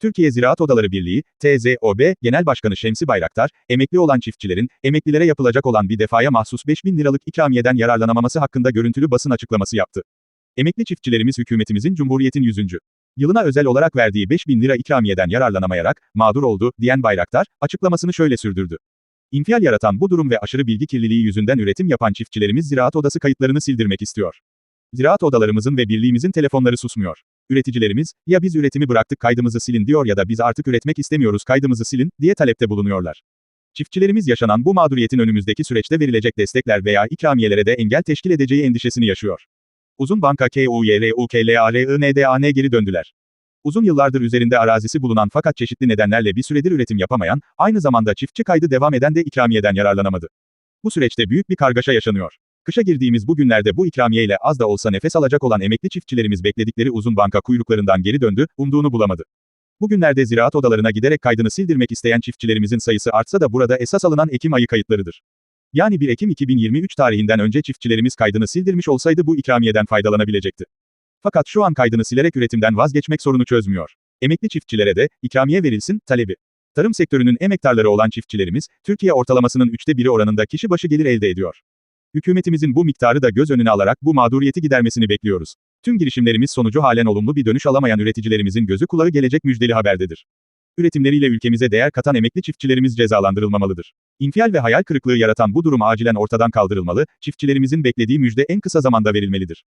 Türkiye Ziraat Odaları Birliği, TZOB, Genel Başkanı Şemsi Bayraktar, emekli olan çiftçilerin, emeklilere yapılacak olan bir defaya mahsus 5000 liralık ikramiyeden yararlanamaması hakkında görüntülü basın açıklaması yaptı. Emekli çiftçilerimiz hükümetimizin Cumhuriyet'in 100. yılına özel olarak verdiği 5000 lira ikramiyeden yararlanamayarak, mağdur oldu, diyen Bayraktar, açıklamasını şöyle sürdürdü. İnfial yaratan bu durum ve aşırı bilgi kirliliği yüzünden üretim yapan çiftçilerimiz Ziraat Odası kayıtlarını sildirmek istiyor. Ziraat odalarımızın ve birliğimizin telefonları susmuyor. Üreticilerimiz, ya biz üretimi bıraktık kaydımızı silin diyor ya da biz artık üretmek istemiyoruz kaydımızı silin, diye talepte bulunuyorlar. Çiftçilerimiz yaşanan bu mağduriyetin önümüzdeki süreçte verilecek destekler veya ikramiyelere de engel teşkil edeceği endişesini yaşıyor. Uzun Banka KUYRUKLARINDAN geri döndüler. Uzun yıllardır üzerinde arazisi bulunan fakat çeşitli nedenlerle bir süredir üretim yapamayan, aynı zamanda çiftçi kaydı devam eden de ikramiyeden yararlanamadı. Bu süreçte büyük bir kargaşa yaşanıyor. Kışa girdiğimiz bu günlerde bu ikramiye ile az da olsa nefes alacak olan emekli çiftçilerimiz bekledikleri uzun banka kuyruklarından geri döndü, umduğunu bulamadı. Bugünlerde ziraat odalarına giderek kaydını sildirmek isteyen çiftçilerimizin sayısı artsa da burada esas alınan Ekim ayı kayıtlarıdır. Yani 1 Ekim 2023 tarihinden önce çiftçilerimiz kaydını sildirmiş olsaydı bu ikramiyeden faydalanabilecekti. Fakat şu an kaydını silerek üretimden vazgeçmek sorunu çözmüyor. Emekli çiftçilere de, ikramiye verilsin, talebi. Tarım sektörünün emektarları olan çiftçilerimiz, Türkiye ortalamasının üçte biri oranında kişi başı gelir elde ediyor. Hükümetimizin bu miktarı da göz önüne alarak bu mağduriyeti gidermesini bekliyoruz. Tüm girişimlerimiz sonucu halen olumlu bir dönüş alamayan üreticilerimizin gözü kulağı gelecek müjdeli haberdedir. Üretimleriyle ülkemize değer katan emekli çiftçilerimiz cezalandırılmamalıdır. İnfial ve hayal kırıklığı yaratan bu durum acilen ortadan kaldırılmalı, çiftçilerimizin beklediği müjde en kısa zamanda verilmelidir.